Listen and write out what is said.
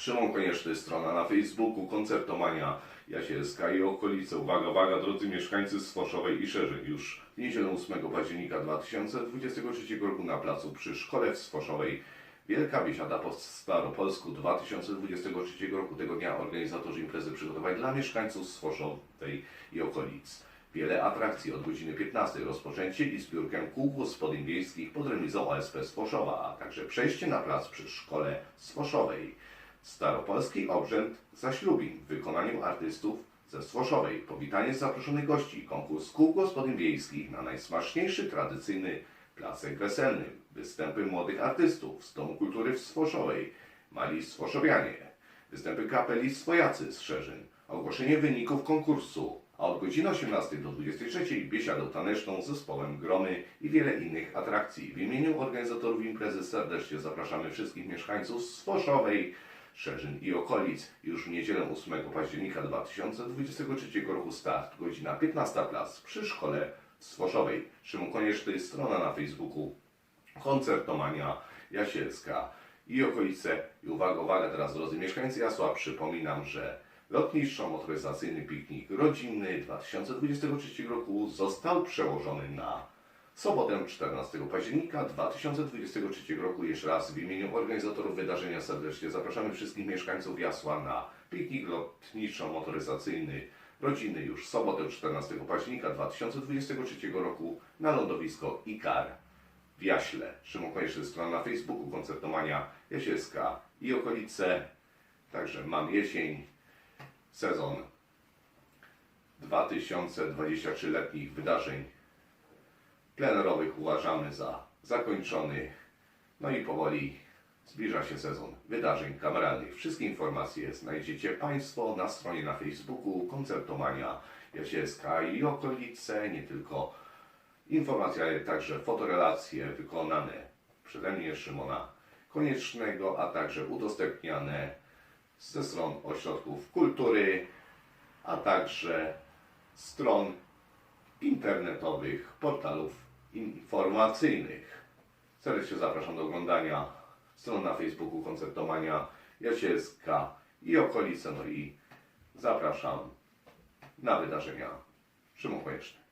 Szymon Konieczny, strona na Facebooku, Koncertomania Jasielska i okolice. Uwaga, uwaga, drodzy mieszkańcy Sfoszowej i Szerzeń. Już w niedzielę 8 października 2023 roku na placu przy szkole w Sfoszowej Wielka Biesiada po Staropolsku 2023 roku. Tego dnia organizatorzy imprezy przygotowali dla mieszkańców Sfoszowej i okolic. Wiele atrakcji od godziny 15 rozpoczęcie i zbiórkę kół gospodyń wiejskich pod remizą OSP Sfoszowa, a także przejście na plac przy szkole Sfoszowej. Staropolski obrzęd zaślubin w wykonaniu artystów ze Sfoszowej, powitanie zaproszonych gości, konkurs kół gospodyń wiejskich na najsmaczniejszy tradycyjny placek weselny, występy młodych artystów z Domu Kultury w Sfoszowej, mali Sfoszowianie, występy kapeli Swojacy z Szerzyn, ogłoszenie wyników konkursu, a od godziny 18 do 23 biesiadę taneczną z zespołem Gromy i wiele innych atrakcji. W imieniu organizatorów imprezy serdecznie zapraszamy wszystkich mieszkańców Sfoszowej, Szerzyn i okolic. Już w niedzielę 8 października 2023 roku start, godzina 15 plac przy szkole w Sfoszowej. Szymon Konieczny, strona na Facebooku, koncertomania Jasielska i okolice. I uwaga, uwaga teraz drodzy mieszkańcy Jasła, przypominam, że lotnisko-motoryzacyjny piknik rodzinny 2023 roku został przełożony na sobotę 14 października 2023 roku. Jeszcze raz w imieniu organizatorów wydarzenia serdecznie zapraszamy wszystkich mieszkańców Jasła na piknik lotniczo-motoryzacyjny rodzinny już w sobotę 14 października 2023 roku na lądowisko IKAR w Jaśle. Szymon Konieczny, strona na Facebooku, koncertomania Jasielska i okolice. Także mam jesień, sezon 2023 letnich wydarzeń plenerowych uważamy za zakończony. No i powoli zbliża się sezon wydarzeń kameralnych. Wszystkie informacje znajdziecie Państwo na stronie na Facebooku Koncertomania Jasielska i okolice. Nie tylko informacje, ale także fotorelacje wykonane przeze mnie Szymona Koniecznego, a także udostępniane ze stron ośrodków kultury, a także stron internetowych, portalów informacyjnych. Serdecznie zapraszam do oglądania stron na Facebooku Koncertomania Jasielska i okolice. No i zapraszam na wydarzenia. Szymon Konieczny.